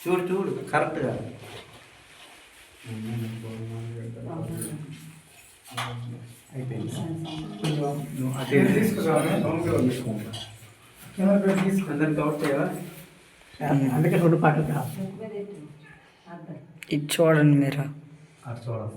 చూడు చూడు కరెక్ట్గా అయిపోయింది అందరికి డౌట్ చేయవా అందుకే రెండు పాటలు కావాలి ఇది చూడండి మీరు అటు చూడండి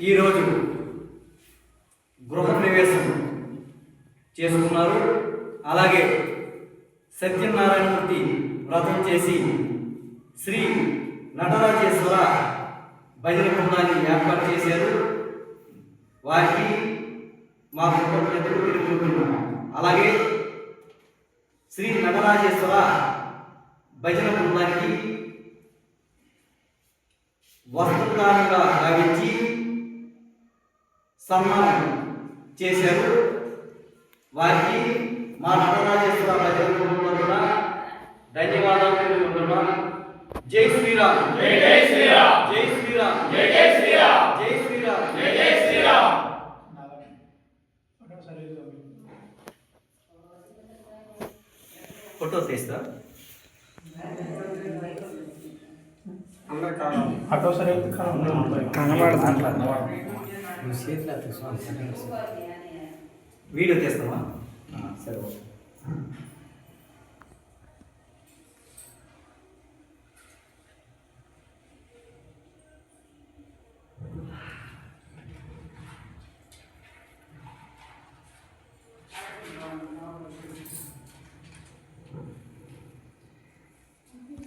ఈరోజు గృహ ప్రవేశం చేసుకున్నారు. అలాగే సత్యనారాయణమూర్తి వ్రతం చేసి శ్రీ నటరాజేశ్వర భజన బృందాన్ని ఏర్పాటు చేశారు. వారికి మా కృతజ్ఞతలు తెలుపుకుంటున్నాం. అలాగే శ్రీ నటరాజేశ్వర భజన బృందానికి వస్త్రదానంగా భావించి సన్మానం చేశారు. వారికి మా నటరాజేశ్వర కూడా ధన్యవాదాలు తెలుపుకుంటున్నాం జై శ్రీరామ్. జై జై శ్రీరామ్. జై శ్రీరామ్. జై జై శ్రీరామ్. జై శ్రీరామ్. జై జై శ్రీరామ్. ఫోటో తీస్తా. ఆటో సరే కనబడుతుంది వీడియో తీస్తావా? ఆ, సరే ఓకే.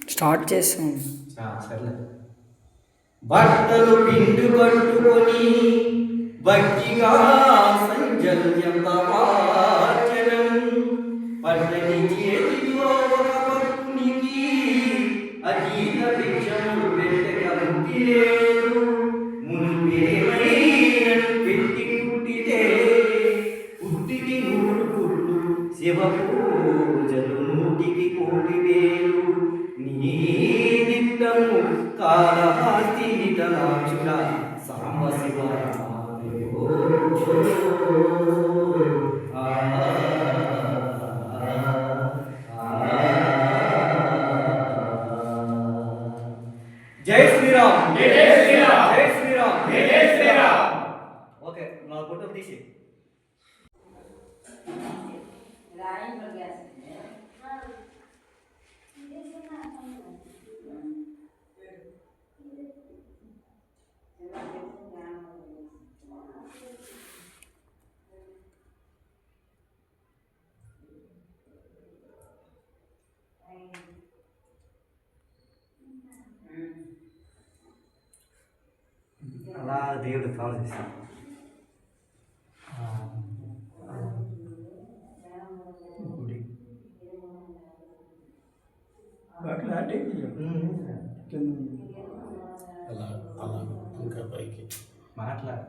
స్టార్ట్ చేసాం బట్టలు పిండు పట్టుకొని భక్తిగా సంజల్యం తపార్చనం చేతిలో ఒక భక్తునికి అతీత నా ఫోటో తీసి అలా దేవుడు కాల్ చేస్తాను అలా అలా ఇంకా పైకి. మాట్లాడు.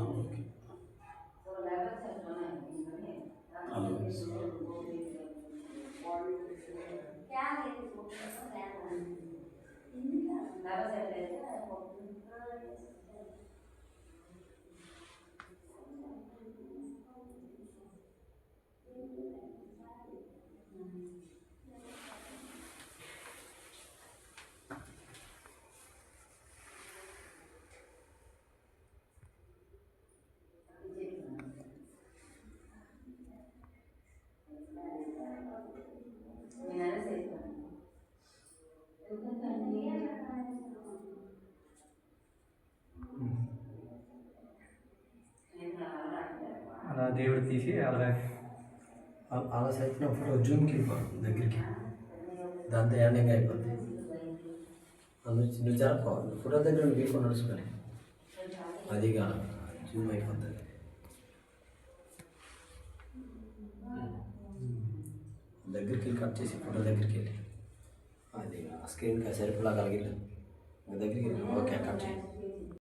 ఓకే. దేవుడు తీసి అలా అలా సైతం ఫోటో జూమ్కి వెళ్ళిపోతుంది దగ్గరికి. దాంతో ఎండింగ్ అయిపోతుంది అందులో నువ్వు జరపవాలి. ఫోటో దగ్గర నువ్వు వీడియో నడుచుకొని. అది కాదు. జూమ్ అయిపోతుంది దగ్గరికి వెళ్ళి కట్ చేసి ఫోటో దగ్గరికి వెళ్ళి. అది స్క్రీన్కి సరిపడా కలిగి దగ్గరికి వెళ్ళి. ఓకే కట్ చేయండి